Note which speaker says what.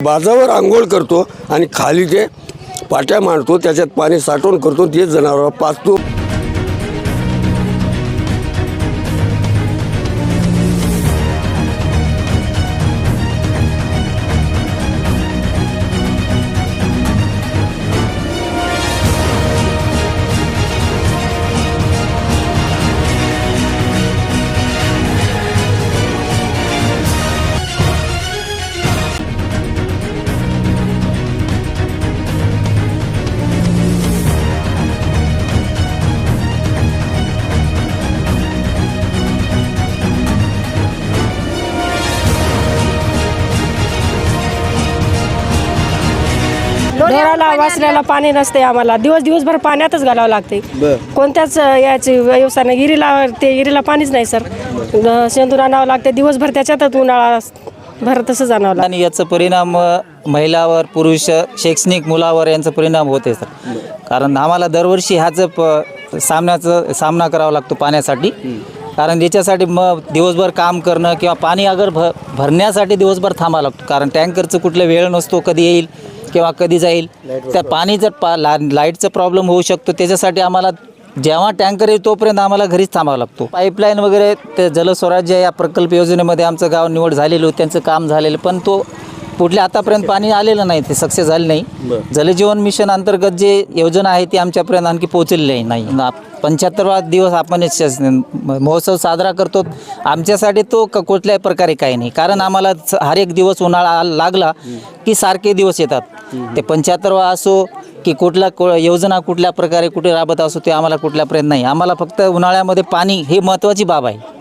Speaker 1: बाजावर आंघोळ करतो आणि खाली ते पाट्या मांडतो त्याच्यात पाणी साठवण करतो ते जनावर पाचतो
Speaker 2: ढोराला वासऱ्याला पाणी नसते आम्हाला. दिवस दिवसभर पाण्यातच घालावं लागते. कोणत्याच याची नाही गिरीला ते गिरीला पाणीच नाही सर. शेंदूर आणावं लागते. दिवसभर त्याच्यातच उन्हाळा भर तसंच आणावं लागतं
Speaker 3: आणि याचा परिणाम अ, महिलावर पुरुष शैक्षणिक मुलावर यांचा परिणाम होते सर. कारण आम्हाला दरवर्षी ह्याचं प सामन्याचं सामना करावा लागतो पाण्यासाठी. कारण याच्यासाठी मग दिवसभर काम करणं किंवा पाणी अगर भ भरण्यासाठी दिवसभर थांबावं लागतो. कारण टँकरचं कुठलं वेळ नसतो कधी येईल. किंवा कधी जाईल त्या पाणी जर पा ला लाईटचा प्रॉब्लेम होऊ शकतो त्याच्यासाठी आम्हाला जेव्हा टँकर येईल तोपर्यंत आम्हाला घरीच थांबावा लागतो. पाईपलाईन वगैरे ते जलस्वराज्य या प्रकल्प योजनेमध्ये आमचं गाव निवड झालेलं होतं त्यांचं काम झालेलं पण तो कुठल्या आतापर्यंत पाणी आलेलं नाही ते सक्सेस झाले नाही. जलजीवन मिशन अंतर्गत जे योजना आहे ती आमच्यापर्यंत आणखी पोहोचलेली नाही. पंच्याहत्तरवा दिवस आपण महोत्सव साजरा करतो. आमच्यासाठी तो कुठल्याही प्रकारे काही नाही. कारण आम्हाला हर एक दिवस उन्हाळा लागला की सारखे दिवस येतात. ते पंच्याहत्तरवा असो की कुठला को योजना कुठल्या प्रकारे कुठे राबत असो ते आम्हाला कुठल्यापर्यंत नाही. आम्हाला फक्त उन्हाळ्यामध्ये पाणी ही महत्त्वाची बाब आहे.